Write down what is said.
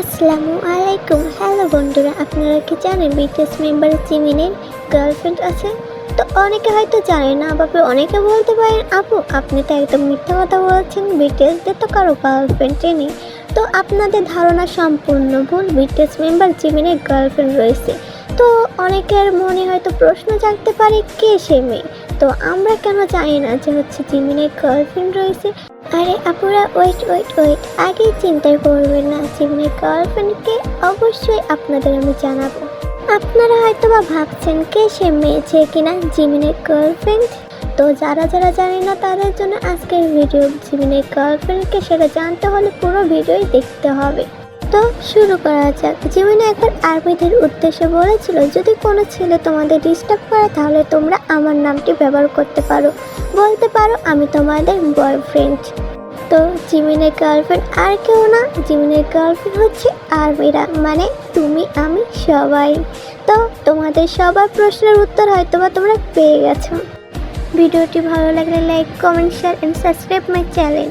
আসসালামু আলাইকুম। হ্যালো বন্ধুরা আপনারা কি জানেন বিটিএস মেম্বার জিমিনের গার্লফ্রেন্ড আছে? তো অনেকে হয়তো জানে না বাপে অনেকে বলতে পারেন, আপু, আপনি তো একদম মিথ্যা কথা বলছেন বিটিএসদের তো কারও গার্লফ্রেন্ডই নেই। তো আপনাদের ধারণা সম্পূর্ণ ভুল বিটিএস মেম্বার জিমিনের গার্লফ্রেন্ড রয়েছে। তো অনেকের মনে হয়তো প্রশ্ন জাগতে পারে, কে সে মেয়ে? তো আমরা কেন জানি না যে হচ্ছে জিমিনের গার্লফ্রেন্ড রয়েছে? আরে আপুরা ওয়েট ওয়েট ওয়েট আগেই চিন্তা করবেন না জিমিনের গার্লফ্রেন্ডকে অবশ্যই আপনাদের আমি জানাব। আপনারা হয়তো বা ভাবছেন কে সে মেয়ে, যে কিনা জিমিনের গার্লফ্রেন্ড তো যারা যারা জানে না তাদের জন্য আজকের ভিডিও জিমিনের গার্লফ্রেন্ডকে সেটা জানতে হলে পুরো ভিডিওই দেখতে হবে। তো শুরু করা যাক। জীবনে একবার আরবিদের উদ্দেশ্যে বলেছিল, যদি কোনো ছেলে তোমাদের ডিস্টার্ব করে, তাহলে তোমরা আমার নামটি ব্যবহার করতে পারো। বলতে পারো আমি তোমাদের বয়ফ্রেন্ড তো জিমিনের গার্লফ্রেন্ড আর কেউ না। জিমিনের গার্লফ্রেন্ড হচ্ছে আরবিরা মানে তুমি, আমি সবাই। তো তোমাদের সবার প্রশ্নের উত্তর হয়তো বা তোমরা পেয়ে গেছো। ভিডিওটি ভালো লাগলে like comment share and subscribe my channel